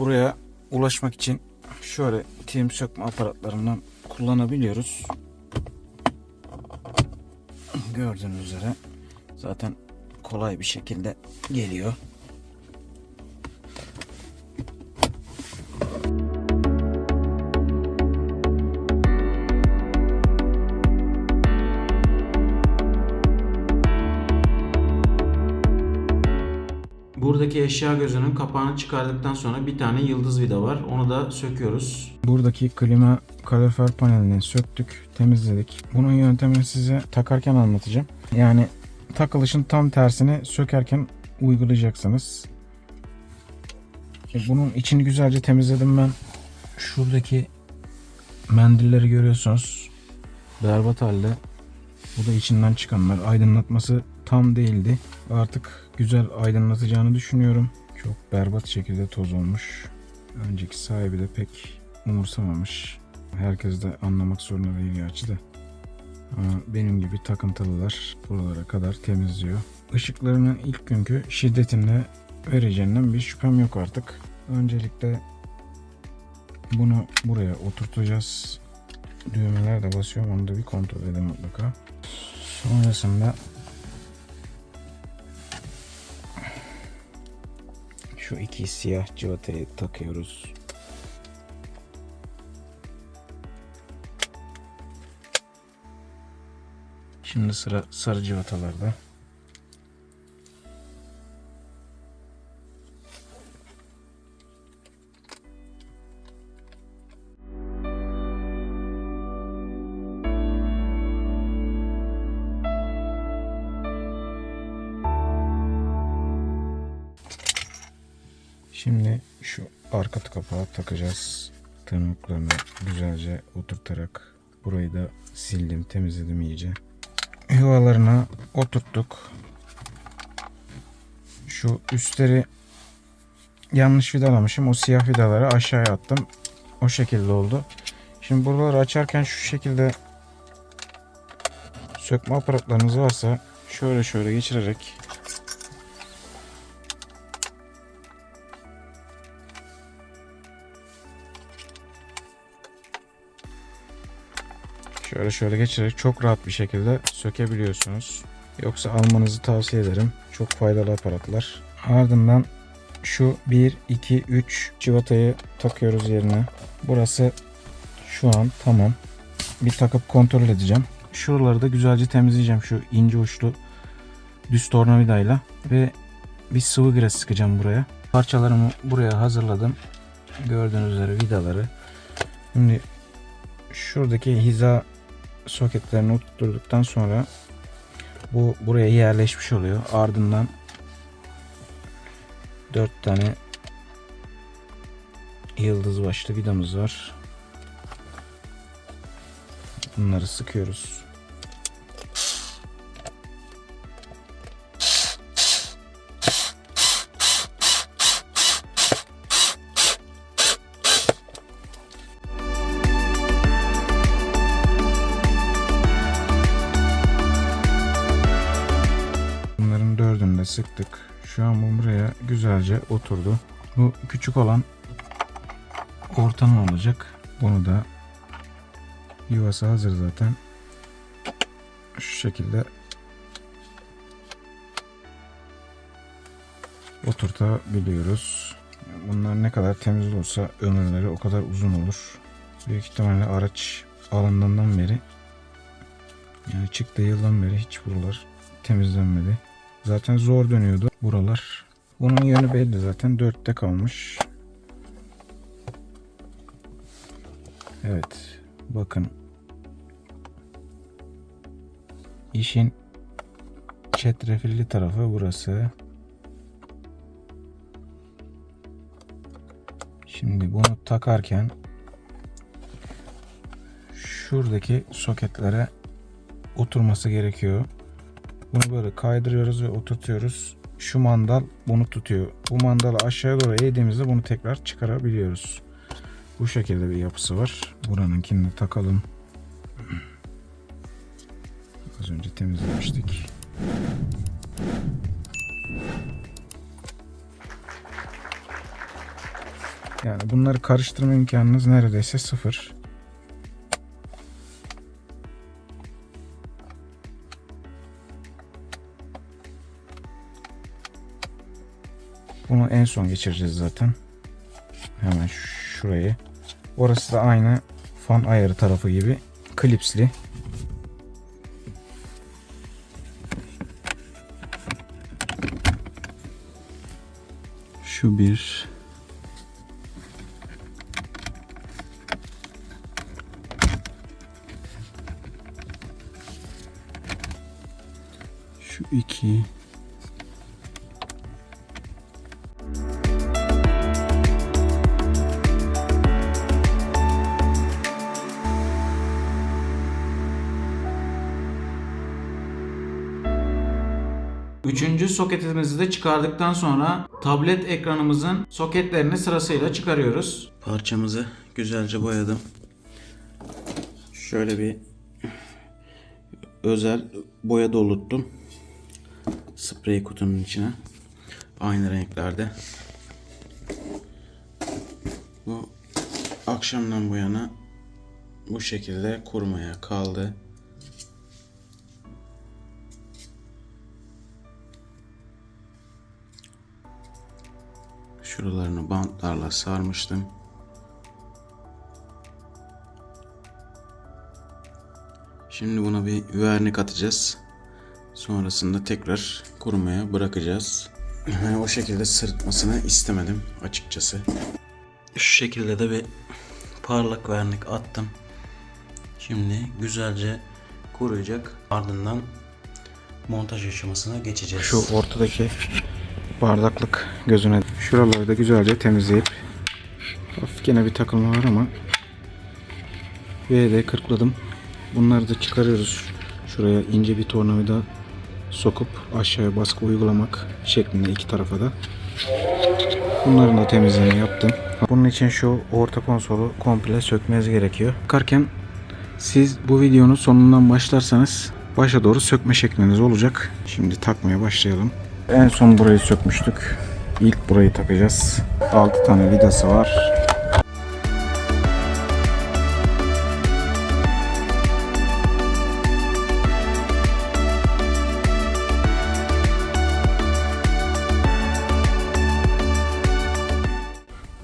buraya ulaşmak için şöyle tim sökme aparatlarından kullanabiliyoruz. Gördüğünüz üzere zaten kolay bir şekilde geliyor. Buradaki eşya gözünün kapağını çıkardıktan sonra bir tane yıldız vida var. Onu da söküyoruz. Buradaki klima kalorifer panelini söktük, temizledik. Bunun yöntemini size takarken anlatacağım. Yani takılışın tam tersini sökerken uygulayacaksınız. E, Bunun içini güzelce temizledim ben. Şuradaki mendilleri görüyorsunuz. Berbat halde. Bu da içinden çıkanlar. Aydınlatması tam değildi. Artık güzel aydınlatacağını düşünüyorum. Çok berbat şekilde toz olmuş. Önceki sahibi de pek umursamamış. Herkes de anlamak zorunda değil gerçi de. Ama benim gibi takıntılılar buralara kadar temizliyor. Işıklarının ilk günkü şiddetinde vereceğinden bir şüphem yok artık. Öncelikle bunu buraya oturtacağız. Düğmeler de basıyor onu da bir kontrol edin mutlaka. Sonrasında şu iki siyah civatayı takıyoruz. Şimdi sıra sarı civatalarda. Şimdi şu arka kapağı takacağız. Tırnaklarını güzelce oturtarak burayı da sildim, temizledim iyice. Yuvalarına oturttuk. Şu üstleri yanlış vidalamışım. O siyah vidaları aşağıya attım. O şekilde oldu. Şimdi buraları açarken şu şekilde sökme aparatlarınız varsa şöyle şöyle geçirerek Şöyle şöyle geçirerek çok rahat bir şekilde sökebiliyorsunuz. Yoksa almanızı tavsiye ederim. Çok faydalı aparatlar. Ardından şu 1, 2, 3 civatayı takıyoruz yerine. Burası şu an tamam. Bir takıp kontrol edeceğim. Şuraları da güzelce temizleyeceğim şu ince uçlu düz tornavidayla ve bir sıvı gres sıkacağım buraya. Parçalarımı buraya hazırladım. Gördüğünüz üzere vidaları. Şimdi şuradaki hiza soketlerini oturttuktan sonra bu buraya yerleşmiş oluyor. Ardından 4 tane yıldız başlı vidamız var. Bunları sıkıyoruz. Sıktık. Şu an bu buraya güzelce oturdu. Bu küçük olan ortanın olacak. Bunu da yuvası hazır zaten. Şu şekilde oturtabiliyoruz. Bunlar ne kadar temiz olursa ömürleri o kadar uzun olur. Büyük ihtimalle araç alındığından beri yani çıktığı yıldan beri hiç buralar temizlenmedi. Zaten zor dönüyordu buralar. Bunun yönü belli zaten. Dörtte kalmış. Evet. Bakın. İşin çetrefilli tarafı burası. Şimdi bunu takarken şuradaki soketlere oturması gerekiyor. Bunu böyle kaydırıyoruz ve oturtuyoruz. Şu mandal bunu tutuyor. Bu mandalı aşağıya doğru eğdiğimizde bunu tekrar çıkarabiliyoruz. Bu şekilde bir yapısı var. Buranınkini de takalım. Az önce temizlemiştik. Yani bunları karıştırma imkanınız neredeyse sıfır. Bunu en son geçireceğiz zaten. Hemen şurayı. Orası da aynı fan ayarı tarafı gibi klipsli. Şu bir. Şu iki. Soketimizi de çıkardıktan sonra tablet ekranımızın soketlerini sırasıyla çıkarıyoruz. Parçamızı güzelce boyadım. Şöyle bir özel boya doldurttum. Sprey kutunun içine. Aynı renklerde. Bu akşamdan bu yana bu şekilde kurumaya kaldı. Şuralarını bantlarla sarmıştım. Şimdi buna bir vernik atacağız. Sonrasında tekrar kurumaya bırakacağız. Yani o şekilde sırıtmasını istemedim açıkçası. Şu şekilde de bir parlak vernik attım. Şimdi güzelce kuruyacak. Ardından montaj aşamasına geçeceğiz. Şu ortadaki bardaklık gözüne şuraları da güzelce temizleyip hafif gene bir takılma var ama VD kırkladım. Bunları da çıkarıyoruz. Şuraya ince bir tornavida sokup aşağıya baskı uygulamak şeklinde iki tarafa da. Bunların da temizliğini yaptım. Bunun için şu orta konsolu komple sökmeniz gerekiyor. Bakarken siz bu videonun sonundan başlarsanız başa doğru sökme şekliniz olacak. Şimdi takmaya başlayalım. En son burayı sökmüştük. İlk burayı takacağız. 6 tane vidası var.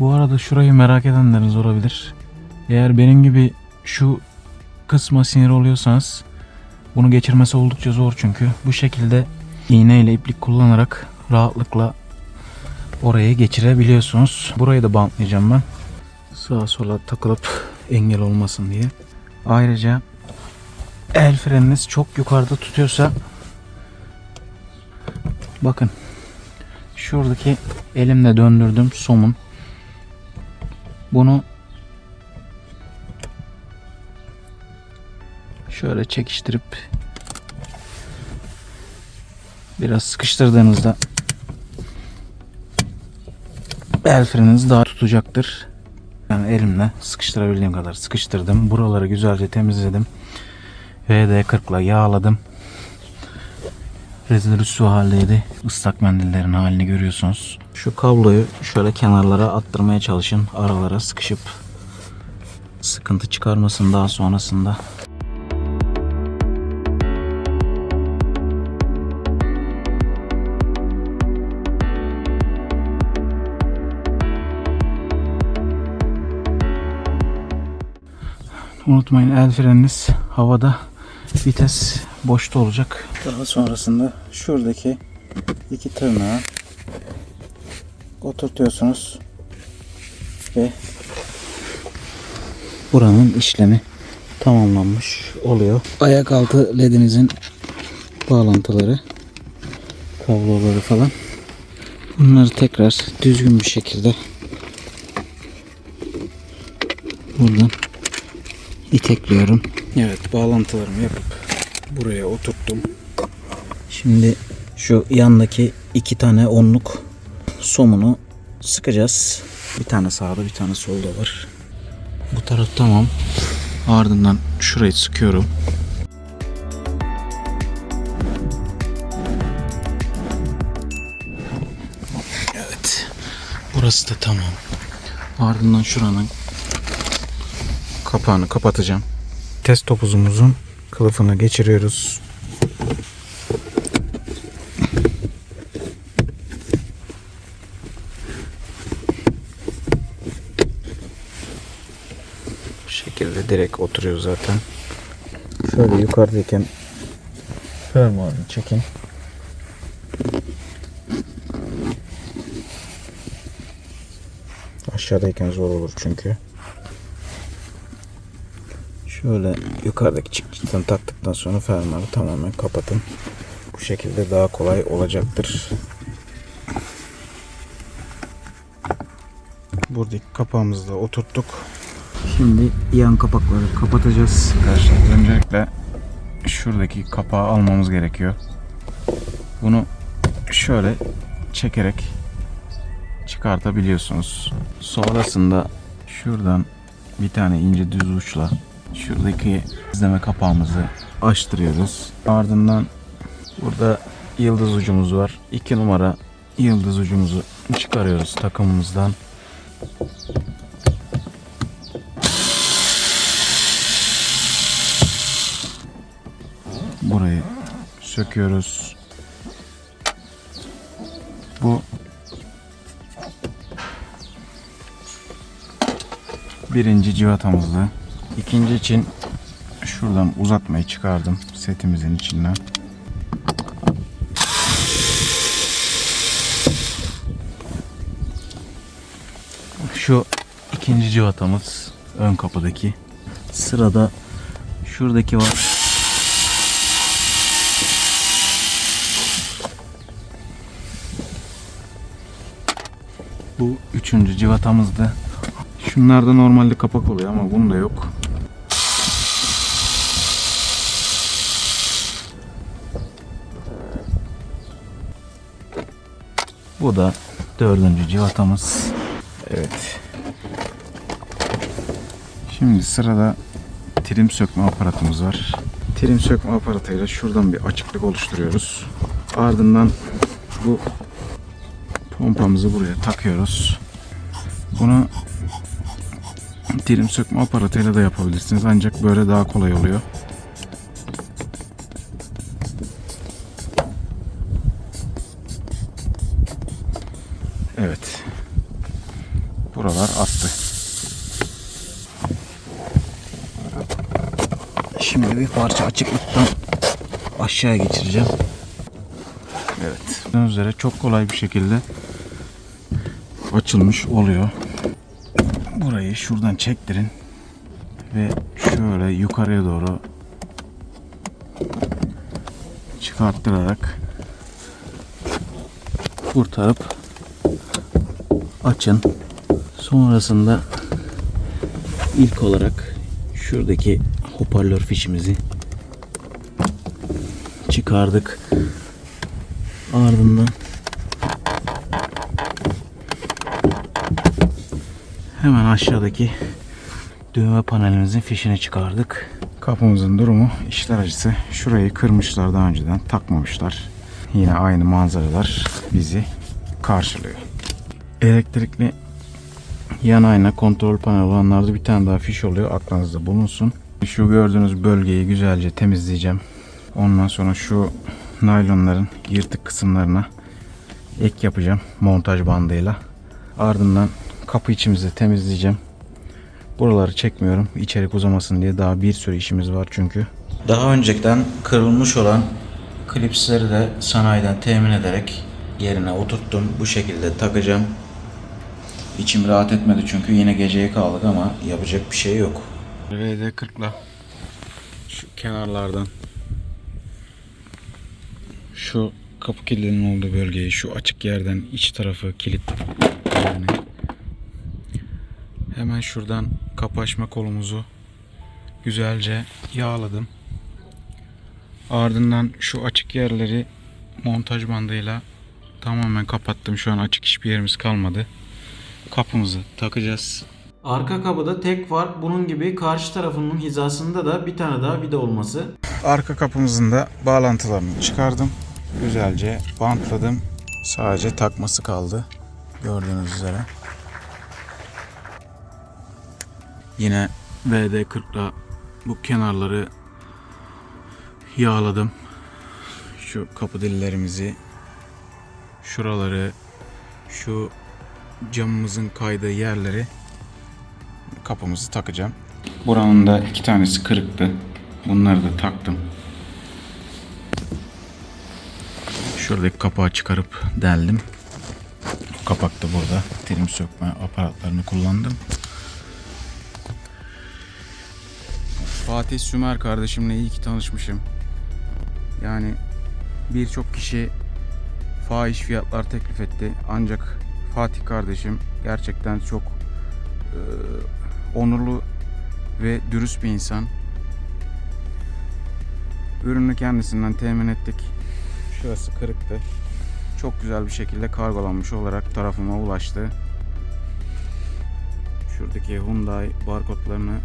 Bu arada şurayı merak edenleriniz olabilir. Eğer benim gibi şu kısma sinir oluyorsanız bunu geçirmesi oldukça zor çünkü bu şekilde iğne ile iplik kullanarak rahatlıkla oraya geçirebiliyorsunuz. Burayı da bantlayacağım ben. Sağa sola takılıp engel olmasın diye. Ayrıca el freniniz çok yukarıda tutuyorsa bakın şuradaki elimle döndürdüm somun bunu şöyle çekiştirip biraz sıkıştırdığınızda el freniniz daha tutacaktır. Yani elimle sıkıştırabildiğim kadar sıkıştırdım. Buraları güzelce temizledim. VD40 ile yağladım. Rezil rüssu haldeydi. Islak mendillerin halini görüyorsunuz. Şu kabloyu şöyle kenarlara attırmaya çalışın. Aralara sıkışıp sıkıntı çıkarmasın daha sonrasında. Unutmayın el freniniz havada vites boşta olacak. Daha sonrasında şuradaki iki tırnağı oturtuyorsunuz ve buranın işlemi tamamlanmış oluyor. Ayak altı ledinizin bağlantıları, kabloları falan. Bunları tekrar düzgün bir şekilde buradan itekliyorum. Evet bağlantılarımı yapıp buraya oturttum. Şimdi şu yandaki iki tane onluk somunu sıkacağız. Bir tane sağda bir tane solda var. Bu taraf tamam. Ardından şurayı sıkıyorum. Evet. Burası da tamam. Ardından şuranın kapağını kapatacağım. Test topuzumuzun kılıfını geçiriyoruz. Bu şekilde direkt oturuyor zaten. Şöyle yukarıdayken fermuarını çekin. Aşağıdayken zor olur çünkü. Şöyle yukarıdaki çıktıktan taktıktan sonra fermuarı tamamen kapatın. Bu şekilde daha kolay olacaktır. Buradaki kapağımızı da oturttuk. Şimdi yan kapakları kapatacağız. Arkadaşlar öncelikle şuradaki kapağı almamız gerekiyor. Bunu şöyle çekerek çıkartabiliyorsunuz. Sonrasında şuradan bir tane ince düz uçla şuradaki izleme kapağımızı açtırıyoruz. Ardından burada yıldız ucumuz var. 2 numara yıldız ucumuzu çıkarıyoruz takımımızdan. Burayı söküyoruz. Bu birinci civatamızdı. İkinci için şuradan uzatmayı çıkardım setimizin içinden. Şu ikinci civatamız ön kapıdaki. Sırada şuradaki var. Bu üçüncü civatamızdı. Şunlarda normalde kapak oluyor ama bunda yok. Bu da dördüncü civatamız. Evet. Şimdi sırada trim sökme aparatımız var. Trim sökme aparatıyla şuradan bir açıklık oluşturuyoruz. Ardından bu pompamızı buraya takıyoruz. Bunu dilim sökme aparatıyla da yapabilirsiniz ancak böyle daha kolay oluyor. Şimdi bir parça açıklıktan aşağıya geçireceğim. Evet. Gördüğünüz üzere çok kolay bir şekilde açılmış oluyor. Burayı şuradan çektirin ve şöyle yukarıya doğru çıkarttırarak kurtarıp açın. Sonrasında ilk olarak şuradaki hoparlör fişimizi çıkardık. Ardından hemen aşağıdaki düğme panelimizin fişini çıkardık. Kapımızın durumu işler acısı. Şurayı kırmışlar daha önceden takmamışlar. Yine aynı manzaralar bizi karşılıyor. Elektrikli yan ayna kontrol panel olanlarda bir tane daha fiş oluyor. Aklınızda bulunsun. Şu gördüğünüz bölgeyi güzelce temizleyeceğim. Ondan sonra şu naylonların yırtık kısımlarına ek yapacağım montaj bandıyla. Ardından kapı içimizi temizleyeceğim. Buraları çekmiyorum. İçerik uzamasın diye daha bir sürü işimiz var çünkü. Daha önceden kırılmış olan klipsleri de sanayiden temin ederek yerine oturttum. Bu şekilde takacağım. İçim rahat etmedi çünkü yine geceye kaldık ama yapacak bir şey yok. VD40'la şu kenarlardan şu kapı kilidinin olduğu bölgeyi şu açık yerden iç tarafı kilit yerini hemen şuradan kapı açma kolumuzu güzelce yağladım. Ardından şu açık yerleri montaj bandıyla tamamen kapattım. Şu an açık hiçbir yerimiz kalmadı. Kapımızı takacağız. Arka kapıda tek fark bunun gibi karşı tarafının hizasında da bir tane daha vida olması. Arka kapımızın da bağlantılarını çıkardım. Güzelce bantladım. Sadece takması kaldı. Gördüğünüz üzere. Yine VD40'la bu kenarları yağladım. Şu kapı dillerimizi, şuraları, şu camımızın kaydığı yerleri kapımızı takacağım. Buranın da iki tanesi kırıktı. Bunları da taktım. Şuradaki kapağı çıkarıp deldim. Kapak da burada. Trim sökme aparatlarını kullandım. Fatih Sümer kardeşimle iyi ki tanışmışım. Yani birçok kişi fahiş fiyatlar teklif etti. Ancak Fatih kardeşim gerçekten çok onurlu ve dürüst bir insan. Ürünü kendisinden temin ettik. Şurası kırıktı. Çok güzel bir şekilde kargolanmış olarak tarafıma ulaştı. Şuradaki Hyundai barkodlarını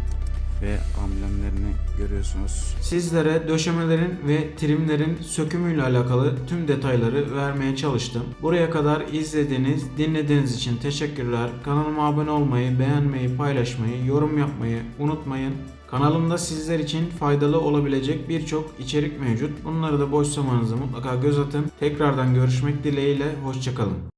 ve amblemlerini görüyorsunuz. Sizlere döşemelerin ve trimlerin sökümüyle alakalı tüm detayları vermeye çalıştım. Buraya kadar izlediğiniz, dinlediğiniz için teşekkürler. Kanalıma abone olmayı, beğenmeyi, paylaşmayı, yorum yapmayı unutmayın. Kanalımda sizler için faydalı olabilecek birçok içerik mevcut. Bunları da boş zamanınızda mutlaka göz atın. Tekrardan görüşmek dileğiyle, hoşçakalın.